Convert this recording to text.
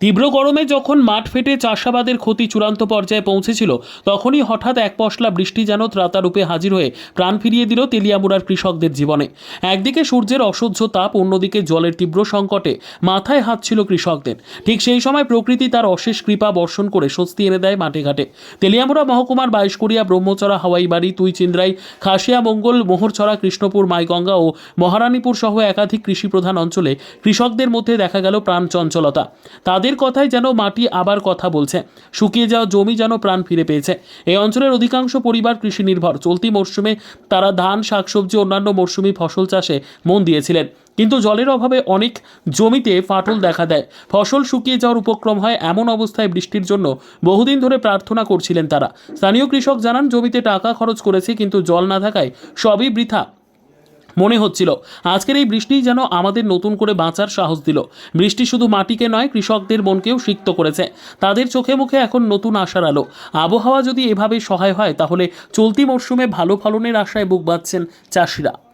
তীব্র গরমে যখন মাঠ ফেটে চাষাবাদের ক্ষতি চূড়ান্ত পর্যায়ে পৌঁছেছিল, তখনই হঠাৎ এক পশলা বৃষ্টি যেন ত্রাতারূপে হাজির হয়ে প্রাণ ফিরিয়ে দিল তেলিয়ামুড়ার কৃষকদের জীবনে। একদিকে সূর্যের অসহ্য তাপ, অন্যদিকে জলের তীব্র সংকটে মাথায় হাত ছিল কৃষকদের। ঠিক সেই সময় প্রকৃতি তার অশেষ কৃপা বর্ষণ করে স্বস্তি এনে দেয় মাঠে ঘাটে। তেলিয়ামুড়া মহকুমার বাইশকুড়িয়া ব্রহ্মচড়া হাওয়াইবাড়ি তুইচিন্দ্রাই খাসিয়া মঙ্গল মোহরছড়া কৃষ্ণপুর মাইগঙ্গা ও মহারানীপুর সহ একাধিক কৃষিপ্রধান অঞ্চলে কৃষকদের মধ্যে দেখা গেল প্রাণ চঞ্চলতা। তাদের কথায় যেন মাটি আবার কথা বলছে। শুকিয়ে যাওয়া জমি যেন প্রাণ ফিরে পেয়েছে। এই অঞ্চলের অধিকাংশ পরিবার কৃষি নির্ভর চলতি মরশুমে তারা ধান, শাকসবজি, অন্যান্য মরশুমি ফসল চাষে মন দিয়েছিলেন। কিন্তু জলের অভাবে অনেক জমিতে ফাটল দেখা দেয়। ফসল শুকিয়ে যাওয়ার উপক্রম হয় এমন অবস্থায় বৃষ্টির জন্য বহুদিন ধরে প্রার্থনা করছিলেন তারা। স্থানীয় কৃষক জানান, জমিতে টাকা খরচ করেছে, কিন্তু জল না থাকায় সবই বৃথা। মনে হচ্ছিল। আজকের এই বৃষ্টি যেন আমাদের নতুন করে বাঁচার সাহস দিল। বৃষ্টি শুধু মাটিকে নয়, কৃষকদের মনকেও সিক্ত করেছে। তাদের চোখে মুখে এখন নতুন আশার আলো। আবহাওয়া যদি এভাবে সহায় হয়, তাহলে চলতি মরশুমে ভালো ফলনের আশায় বুক বাঁধছেন চাষিরা।